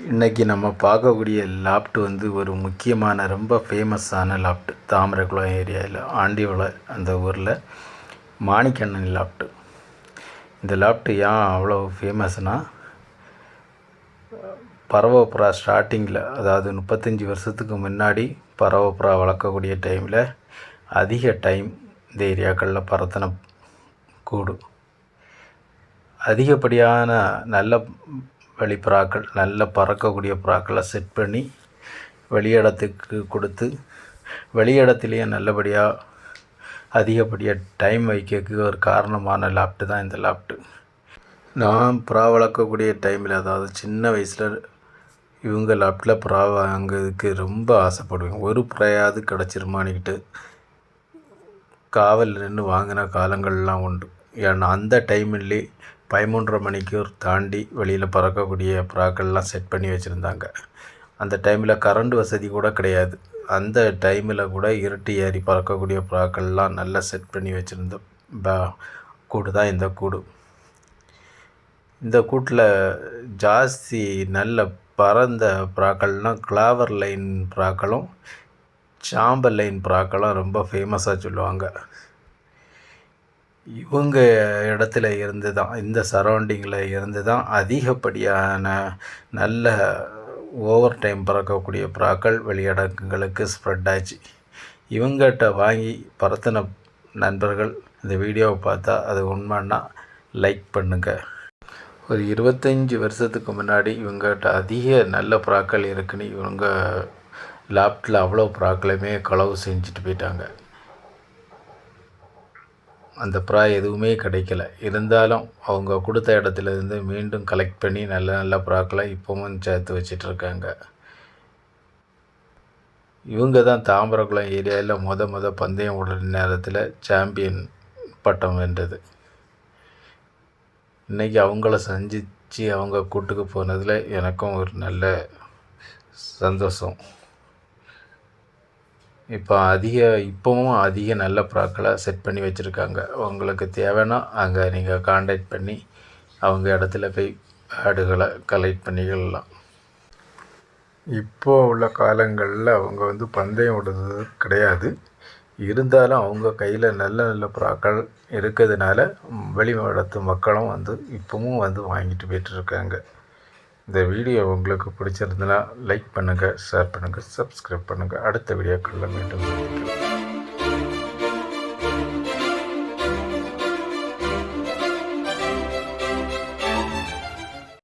இன்றைக்கி நம்ம பார்க்கக்கூடிய லாப்ட் வந்து ஒரு முக்கியமான ரொம்ப ஃபேமஸான லாப்ட். தாமரைக்குளம் ஏரியாவில் ஆண்டிவளை அந்த ஊரில் மாணிக்கண்ணன் லாப்ட். இந்த லாப்ட் ஏன் அவ்வளோ ஃபேமஸ்னால் பரவப்புறா ஸ்டார்டிங்கில் அதாவது முப்பத்தஞ்சு வருஷத்துக்கு முன்னாடி பரவப்புறா வளர்க்கக்கூடிய டைமில் அதிக டைம் இந்த ஏரியாக்களில் பறத்தின கூடும் அதிகப்படியான நல்ல வழி புறாக்கள் நல்ல பறக்கக்கூடிய புறாக்களை செட் பண்ணி வெளியிடத்துக்கு கொடுத்து வெளியிடத்துலேயே நல்லபடியாக அதிகப்படியாக டைம் வைக்கிறதுக்கு ஒரு காரணமான லாப்ட்டு தான் இந்த லாப்ட்டு நான் புறா வளர்க்கக்கூடிய டைமில் அதாவது சின்ன வயசில் இவங்க லாப்ட்டில் புறா வாங்கிறதுக்கு ரொம்ப ஆசைப்படுவேன். ஒரு புறையாவது கிடச்சிருமானிக்கிட்டு காவல் நின்று வாங்கின காலங்கள்லாம் உண்டு. ஏன்னா அந்த டைமிலே பதிமூன்றரை மணிக்கூர் தாண்டி வெளியில் பறக்கக்கூடிய புறாக்கள்லாம் செட் பண்ணி வச்சுருந்தாங்க. அந்த டைமில் கரண்ட் வசதி கூட கிடையாது. அந்த டைமில் கூட இருட்டு ஏறி பறக்கக்கூடிய புறாக்கள்லாம் நல்லா செட் பண்ணி வச்சுருந்த ப கூடு தான் இந்த கூடு. இந்த கூட்டில் ஜாஸ்தி நல்ல பறந்த புறாக்கள்னால் கிளாவர் லைன் புறாக்களும் சாம்பல் லைன் புறாக்களும் ரொம்ப ஃபேமஸாக சொல்லுவாங்க. இவங்க இடத்துல இருந்து தான் இந்த சரௌண்டிங்கில் இருந்து தான் அதிகப்படியான நல்ல ஓவர் டைம் பறக்கக்கூடிய புறாக்கள் வெளியிடங்களுக்கு ஸ்ப்ரெட் ஆச்சு. இவங்ககிட்ட வாங்கி பறத்தின நண்பர்கள் இந்த வீடியோவை பார்த்தா அது உண்மைன்னா லைக் பண்ணுங்கள் ஒரு இருபத்தஞ்சி வருஷத்துக்கு முன்னாடி இவங்ககிட்ட அதிக நல்ல புறாக்கள் இருக்குன்னு இவங்க லேப்டில் அவ்வளோ புறாக்களையுமே களவு செஞ்சுட்டு போயிட்டாங்க. அந்த புறா எதுவுமே கிடைக்கல. இருந்தாலும் அவங்க கொடுத்த இடத்துல இருந்து மீண்டும் கலெக்ட் பண்ணி நல்ல நல்ல ப்ராக்களை இப்போவும் சேர்த்து வச்சிட்ருக்காங்க. இவங்க தான் தாம்பரக்குளம் ஏரியாவில் முத முத பந்தயம் விடுற நேரத்தில் சாம்பியன் பட்டம் வென்றது. இன்றைக்கி அவங்கள சந்தித்து அவங்க கூட்டுக்கு போனதில் எனக்கும் ஒரு நல்ல சந்தோஷம். இப்போ அதிக இப்போவும் அதிக நல்ல ப்ராக்களை செட் பண்ணி வச்சுருக்காங்க. உங்களுக்கு தேவைன்னா அங்கே நீங்கள் காண்டாக்ட் பண்ணி அவங்க இடத்துல போய் ஆடுகளை கலெக்ட் பண்ணிக்கலாம். இப்போ உள்ள காலங்களில் அவங்க வந்து பந்தயம் விடுறது கிடையாது. இருந்தாலும் அவங்க கையில் நல்ல நல்ல புறாக்கள் இருக்கிறதுனால வெளி மாவட்டத்து மக்களும் வந்து இப்போவும் வந்து வாங்கிட்டு போயிட்டுருக்காங்க இந்த வீடியோ உங்களுக்கு பிடிச்சிருந்தனா லைக் பண்ணுங்கள் ஷேர் பண்ணுங்கள் சப்ஸ்கிரைப் பண்ணுங்கள் அடுத்த வீடியோக்களில் மீண்டும் சந்திக்கலாம்.